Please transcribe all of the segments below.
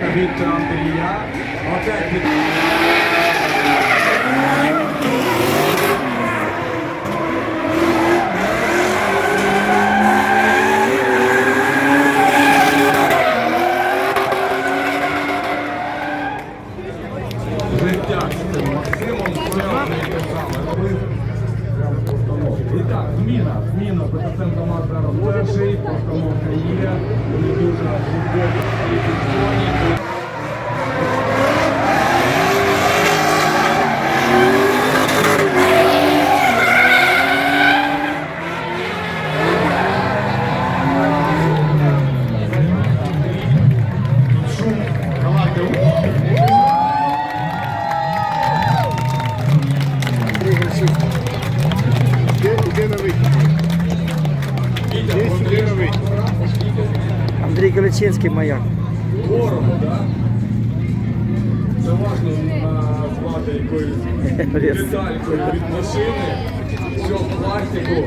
Від Андрія. Опять від... І так, зміна, зміна, Петроцентр у нас зараз перший, постановка є, не дуже глибоко. Іде, іде на вихід. Іде сюди на вихід. Андрій Галичинський маяк. Дорого, да? Це важливо на плати якоюсь деталькою від машини. Все в пластику.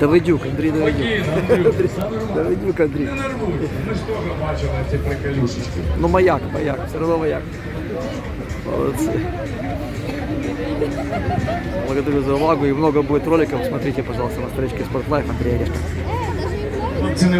Давидюк, Андрій Давидюк. Спокійно, Андрюш, все нормально. Давидюк Андрій. Не нервуйся, ми ж теж бачили ці приколюшечки. Ну маяк, маяк, все равно маяк. Молодцы. Благодарю за увагу и много будет роликов. Смотрите, пожалуйста, на страничке Спортлайф Андрей Орешко. Хлопці не